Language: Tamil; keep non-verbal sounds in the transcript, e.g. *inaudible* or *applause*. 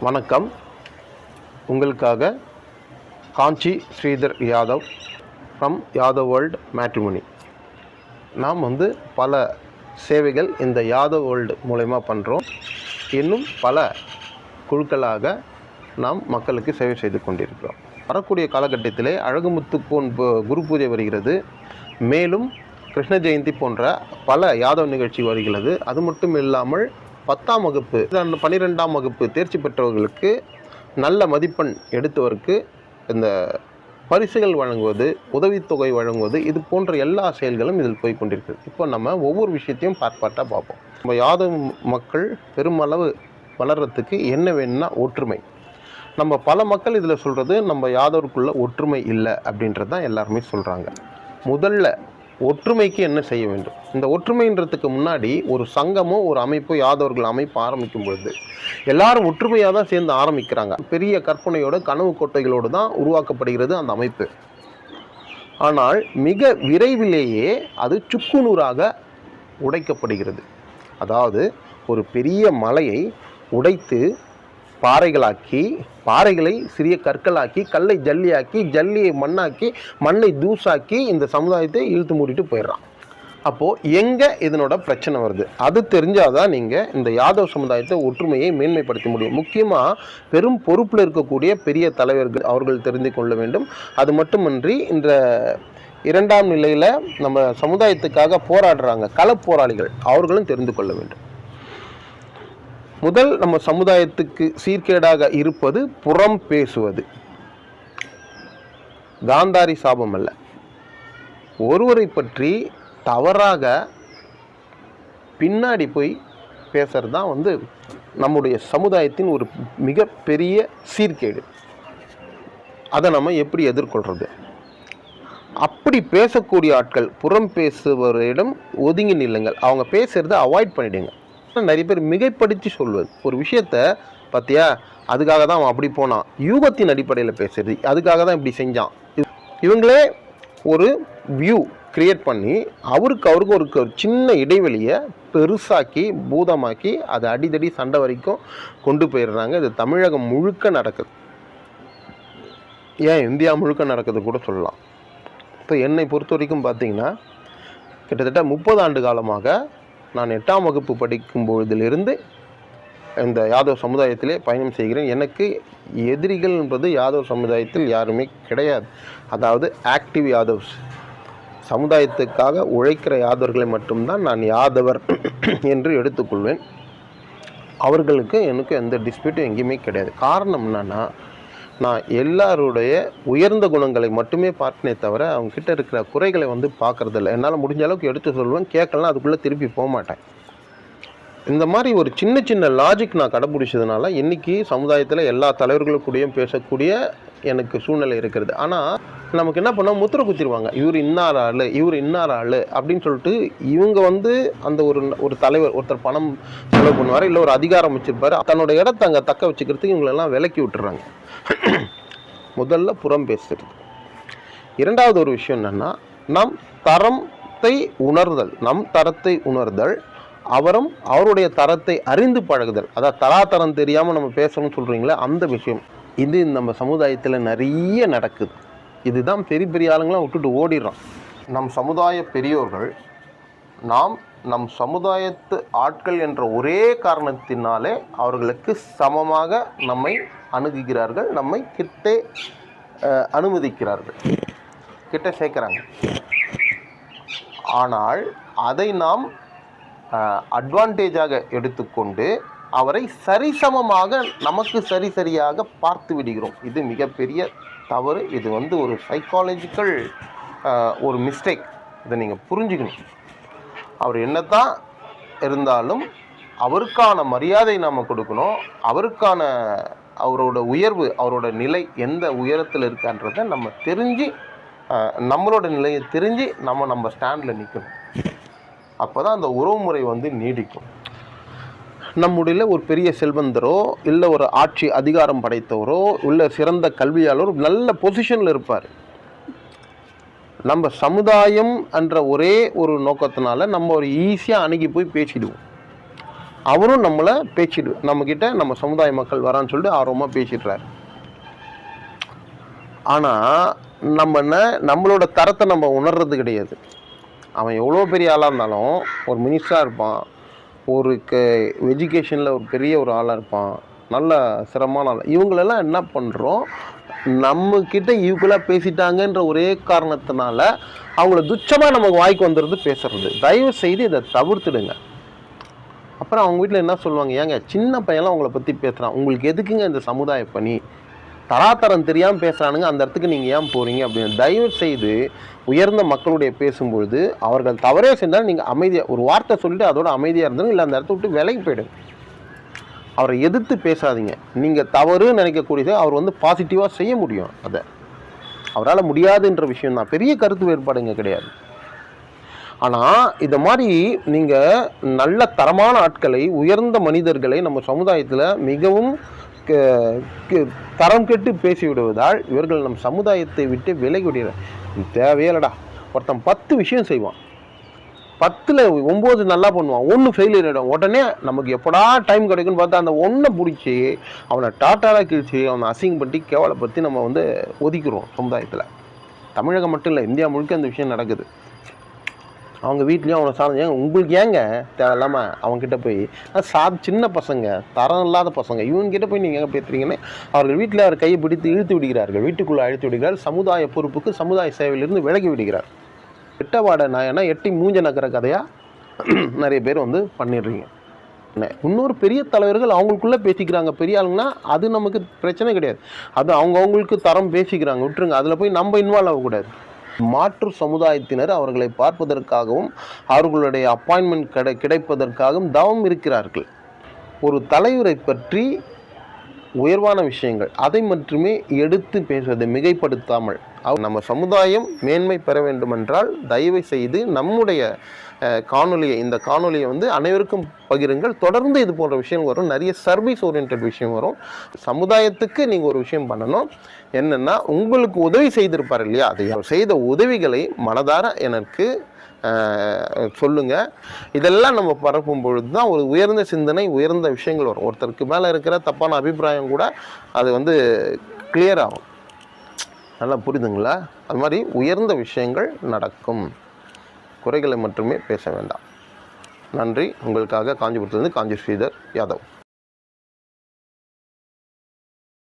வணக்கம். உங்களுக்காக Kanchi Sridhar Yadav from Yadav world matrimony நாம் வந்து பல சேவைகள் இந்த யாதவ் வேர்ல்டு மூலயமா பண்ணுறோம் இன்னும் பல குழுக்களாக நாம் மக்களுக்கு சேவை செய்து கொண்டிருக்கிறோம். வரக்கூடிய காலகட்டத்திலே அழகுமுத்து போன் பு- குரு பூஜை வருகிறது. மேலும் கிருஷ்ண ஜெயந்தி போன்ற பல யாதவ் நிகழ்ச்சி வருகிறது. அது மட்டும் இல்லாமல் பத்தாம் வகுப்பு பன்னிரெண்டாம் வகுப்பு தேர்ச்சி பெற்றவர்களுக்கு நல்ல மதிப்பெண் எடுத்தவருக்கு இந்த பரிசுகள் வழங்குவது உதவித்தொகை வழங்குவது இது போன்ற எல்லா செயல்களும் இதில் போய் கொண்டிருக்கிறது. இப்போ நம்ம ஒவ்வொரு விஷயத்தையும் பார்ப்பாட்டாக பார்ப்போம். நம்ம யாதவ் மக்கள் பெருமளவு வளர்கிறதுக்கு என்ன வேணும்னா ஒற்றுமை. நம்ம பல மக்கள் இதில் சொல்கிறது நம்ம யாதவருக்குள்ள ஒற்றுமை இல்லை அப்படின்றது தான் எல்லாருமே சொல்கிறாங்க முதல்ல ஒற்றுமைக்கு என்ன செய்ய வேண்டும்? இந்த ஒற்றுமைன்றதுக்கு முன்னாடி ஒரு சங்கமோ ஒரு அமைப்போ யாதவர்கள் அமைப்பு ஆரம்பிக்கும் பொழுது எல்லாரும் ஒற்றுமையாக தான் சேர்ந்து ஆரம்பிக்கிறாங்க. பெரிய கற்பனையோட கனவு கோட்டைகளோடு தான் உருவாக்கப்படுகிறது அந்த அமைப்பு. ஆனால் மிக விரைவிலேயே அது சுக்குநூறாக உடைக்கப்படுகிறது. அதாவது ஒரு பெரிய மலையை உடைத்து பாறைகளாக்கி பாறைகளை சிறிய கற்களாக்கி கல்லை ஜல்லியாக்கி ஜல்லியை மண்ணாக்கி மண்ணை தூசாக்கி இந்த சமுதாயத்தை இழுத்து மூடிட்டு போயிடுறான். அப்போது எங்கே இதனோட பிரச்சனை வருது? அது தெரிஞ்சாதான் நீங்கள் இந்த யாதவ் சமுதாயத்தை ஒற்றுமையை மேன்மைப்படுத்த முடியும். முக்கியமாக பெரும் பொறுப்பில் இருக்கக்கூடிய பெரிய தலைவர்கள் அவர்கள் தெரிந்து கொள்ள வேண்டும். அது மட்டுமின்றி இந்த இரண்டாம் நிலையில் நம்ம சமுதாயத்துக்காக போராடுறாங்க. களப் போராளிகள் அவர்களும் தெரிந்து கொள்ள வேண்டும். முதல் நம்ம சமுதாயத்துக்கு சீர்கேடாக இருப்பது புறம் பேசுவது. காந்தாரி சாபம் அல்ல. ஒருவரை பற்றி தவறாக பின்னாடி போய் பேசுறது தான் வந்து நம்முடைய சமுதாயத்தின் ஒரு மிகப்பெரிய சீர்கேடு. அதை நம்ம எப்படி எதிர்கொள்கிறது அப்படி பேசக்கூடிய ஆட்கள் புறம் பேசுபவரிடம் ஒதுங்கி நில்லுங்கள். அவங்க பேசுகிறத அவாய்ட் பண்ணிவிடுங்க தான் நிறைய பேர் மிகைப்படுத்தி சொல்வது ஒரு விஷயத்த பார்த்தியா அதுக்காக தான் அவன் அப்படி போனான். யூகத்தின் அடிப்படையில் பேசுறது. அதுக்காக தான் இப்படி செஞ்சான். இவங்களே ஒரு வியூ கிரியேட் பண்ணி அவருக்கு அவருக்கு ஒரு க- சின்ன இடைவெளியை பெருசாக்கி பூதமாக்கி அதை அடிதடி சண்டை வரைக்கும் கொண்டு போயிடுறாங்க. இது தமிழகம் முழுக்க நடக்குது. ஏன் இந்தியா முழுக்க நடக்குது கூட சொல்லலாம். இப்போ என்னை பொறுத்த வரைக்கும் பார்த்தீங்கன்னா கிட்டத்தட்ட முப்பது ஆண்டு காலமாக நான் எட்டாம் வகுப்பு படிக்கும் பொழுதிலிருந்து இந்த யாதவ் சமுதாயத்திலே பயணம் செய்கிறேன். எனக்கு எதிரிகள் என்பது யாதவ் சமுதாயத்தில் யாருமே கிடையாது. அதாவது ஆக்டிவ் யாதவ்ஸ். சமுதாயத்துக்காக உழைக்கிற யாதவர்களை மட்டும்தான் நான் யாதவர் *coughs* என்று எடுத்துக்கொள்வேன். அவர்களுக்கு எனக்கு எந்த டிஸ்பியூட்டும் எங்கேயுமே கிடையாது. காரணம் என்னென்னா நான் எல்லாருடைய உயர்ந்த குணங்களை மட்டுமே பார்ப்பனே தவிர அவங்க கிட்ட இருக்கிற குறைகளை வந்து பார்க்கறதில்ல. என்னால் முடிஞ்ச அளவுக்கு எடுத்து சொல்லுவேன் கேட்கலாம் அதுக்குள்ளே திருப்பி போக மாட்டேன். இந்த மாதிரி ஒரு சின்ன சின்ன லாஜிக் நான் கடைபிடிச்சதுனால இன்றைக்கி சமுதாயத்தில் எல்லா தலைவர்களுக்கூடையும் பேசக்கூடிய எனக்கு சூழ்நிலை இருக்கிறது. ஆனால் நமக்கு என்ன பண்ணால் முத்திரை குத்திடுவாங்க இவர் இன்னார் ஆள் இவர் இன்னார் ஆள் அப்படின்னு சொல்லிட்டு இவங்க வந்து அந்த ஒரு ஒரு தலைவர் ஒருத்தர் பணம் செலவு பண்ணுவார் இல்லை ஒரு அதிகாரம் வச்சிருப்பாரு தன்னோட இடத்த அங்கே தக்க வச்சுக்கிறதுக்கு இவங்களெல்லாம் விலக்கி விட்டுறாங்க. *clears throat* முதல்ல புறம் பேசுறது. இரண்டாவது ஒரு விஷயம் என்னென்னா நம் தரத்தை உணர்தல் நம் தரத்தை உணர்தல் அவரும் அவருடைய தரத்தை அறிந்து பழகுதல். அதாவது தராதரம் தெரியாமல் நம்ம பேசணும்னு சொல்கிறீங்களே அந்த விஷயம். இது நம்ம சமுதாயத்தில் நிறைய நடக்குது. இதுதான் பெரிய பெரிய ஆளுங்களாம் விட்டுட்டு ஓடிடுறோம். நம் சமுதாய பெரியோர்கள் நாம் நம் சமுதாயத்து ஆட்கள் என்ற ஒரே காரணத்தினாலே அவர்களுக்கு சமமாக நம்மை அணுகுகிறார்கள் நம்மை கிட்டே அனுமதிக்கிறார்கள். கிட்ட சேர்க்குறாங்க. ஆனால் அதை நாம் அட்வான்டேஜாக எடுத்துக்கொண்டு அவரை சரிசமமாக நமக்கு சரி சரியாக பார்த்து விடுகிறோம். இது மிகப்பெரிய தவறு. இது வந்து ஒரு சைக்காலஜிக்கல் ஒரு மிஸ்டேக் இதை நீங்கள் புரிஞ்சுக்கணும். அவர் என்னதான் இருந்தாலும் அவருக்கான மரியாதை நாம் கொடுக்கணும். அவருக்கான அவரோட உயர்வு அவரோட நிலை எந்த உயரத்தில் இருக்கான்றதை நம்ம தெரிஞ்சு நம்மளோட நிலையை தெரிஞ்சு நம்ம நம்ம ஸ்டாண்டில் நிற்கணும் அப்போ தான் அந்த உறவுமுறை வந்து நீடிக்கும். நம்முடைய ஒரு பெரிய செல்வந்தரோ இல்லை ஒரு ஆட்சி அதிகாரம் படைத்தவரோ இல்லை சிறந்த கல்வியாளர் நல்ல பொசிஷனில் இருப்பார். நம்ம சமுதாயம் என்ற ஒரே ஒரு நோக்கத்தினால நம்ம ஒரு ஈஸியாக அணுகி போய் பேசிடுவோம். அவரும் நம்மளை பேச்சிடு நம்மக்கிட்ட நம்ம சமுதாய மக்கள் வரான்னு சொல்லிட்டு ஆர்வமாக பேசிடுறாரு. ஆனால் நம்ம என்ன நம்மளோட தரத்தை நம்ம உணர்றது கிடையாது. அவன் எவ்வளோ பெரிய ஆளாக இருந்தாலும் ஒரு மினிஸ்டராக இருப்பான். ஒரு க எஜுகேஷனில் ஒரு பெரிய ஒரு ஆளாக இருப்பான். நல்ல சிரமமான ஆள். இவங்களெல்லாம் என்ன பண்ணுறோம் நம்மக்கிட்ட ஈக்குவலாக பேசிட்டாங்கன்ற ஒரே காரணத்தினால அவங்கள துச்சமாக நமக்கு வாய்க்கு வந்துடுறது பேசுறது. தயவு செய்து இதை தவிர்த்துடுங்க. அப்புறம் அவங்க வீட்டில் என்ன சொல்லுவாங்க? ஏங்க சின்ன பையன்லாம் அவங்கள பற்றி பேசுகிறான் உங்களுக்கு எதுக்குங்க இந்த சமுதாய பணி? தராதரம் தெரியாமல் பேசுகிறானுங்க அந்த இடத்துக்கு நீங்கள் ஏன் போகிறீங்க அப்படின்னு தயவு செய்து உயர்ந்த மக்களுடைய பேசும்பொழுது அவர்கள் தவறே சென்றால் நீங்கள் அமைதியாக ஒரு வார்த்தை சொல்லிட்டு அதோட அமைதியாக இருந்தாலும் இல்லை அந்த இடத்த விட்டு விலைக்கு போயிடுங்க. அவரை எதிர்த்து பேசாதீங்க. நீங்கள் தவறு நினைக்கக்கூடியதை அவர் வந்து பாசிட்டிவாக செய்ய முடியும் அதை. அவரால் முடியாதுன்ற விஷயம் தான். பெரிய கருத்து வேறுபாடுங்க கிடையாது. ஆனால் இந்த மாதிரி நீங்கள் நல்ல தரமான ஆட்களை உயர்ந்த மனிதர்களை நம்ம சமுதாயத்தில் மிகவும் க- தரம் கெட்டு பேசிவிடுவதால் இவர்கள் நம் சமுதாயத்தை விட்டு விலகி விடுகிறார் தேவையே இல்லைடா. ஒருத்தன் பத்து விஷயம் செய்வான். பத்தில் ஒம்பது நல்லா பண்ணுவான். ஒன்று ஃபெயிலியர் ஆகிடும் உடனே நமக்கு எப்படா டைம் கிடைக்குன்னு பார்த்தா அந்த ஒன்றை பிடிச்சி அவனை டாட்டாலாக கிழிச்சு அவனை அசிங்கப்படுத்தி கேவலப்படுத்தி நம்ம வந்து ஒதுக்கிறோம் சமுதாயத்தில். தமிழகம் மட்டும் இல்லை இந்தியா முழுக்க அந்த விஷயம் நடக்குது. அவங்க வீட்லேயும் அவனை சார்ந்து ஏங்க உங்களுக்கு ஏங்க தேவையில்லாமல் அவங்ககிட்ட போய் சா சின்ன பசங்க தரம் இல்லாத பசங்க இவங்ககிட்ட போய் நீங்கள் எங்கே பேசுறீங்கன்னு அவர்கள் வீட்டில் அவர் கையை பிடித்து இழுத்து விடுகிறார்கள். வீட்டுக்குள்ளே அழுத்து விடுகிறார். சமுதாய பொறுப்புக்கு சமுதாய சேவையிலிருந்து விலகி விடுகிறார். எட்டவாடை நாயனா எட்டி மூஞ்ச நக்கிற கதையாக *clears throat* நிறைய பேர் வந்து பண்ணிடுறீங்க. இன்னொரு பெரிய தலைவர்கள் அவங்களுக்குள்ளே பேசிக்கிறாங்க. பெரிய ஆளுங்கன்னா அது நமக்கு பிரச்சனை கிடையாது. அது அவங்க அவங்களுக்கு தரம் பேசிக்கிறாங்க. விட்டுருங்க. அதில் போய் நம்ம இன்வால்வ் ஆகக்கூடாது. மாற்று சமுதாயத்தினர் அவர்களை பார்ப்பதற்காகவும் அவர்களுடைய அப்பாயின்மெண்ட் கிடை கிடைப்பதற்காகவும் தவம் இருக்கிறார்கள். ஒரு தலைவரை பற்றி உயர்வான விஷயங்கள். அதை மட்டுமே எடுத்து பேசுவது மிகைப்படுத்தாமல். நம்ம சமுதாயம் மேன்மை பெற வேண்டுமென்றால் தயவு செய்து நம்முடைய காணொலியை இந்த காணொலியை வந்து அனைவருக்கும் பகிருங்கள். தொடர்ந்து இது போன்ற விஷயம் வரும். நிறைய சர்வீஸ் ஓரியன்ட் விஷயம் வரும். சமுதாயத்துக்கு நீங்கள் ஒரு விஷயம் பண்ணணும். என்னென்னா உங்களுக்கு உதவி செய்திருப்பார் இல்லையா? அதை செய்த உதவிகளை மனதார எனக்கு சொல்லுங்கள் சொல்லுங்க. இதெல்லாம் நம்ம பரப்பும் பொழுது தான் ஒரு உயர்ந்த சிந்தனை உயர்ந்த விஷயங்கள் வரும். ஒருத்தருக்கு மேலே இருக்கிற தப்பான அபிப்பிராயம் கூட அது வந்து கிளியர் ஆகும். நல்லா புரியுதுங்களா? அது மாதிரி உயர்ந்த விஷயங்கள் நடக்கும். குறைகளை மட்டுமே பேச வேண்டாம். நன்றி. உங்களுக்காக காஞ்சிபுரத்திலிருந்து காஞ்சி ஸ்ரீதர் யாதவ்.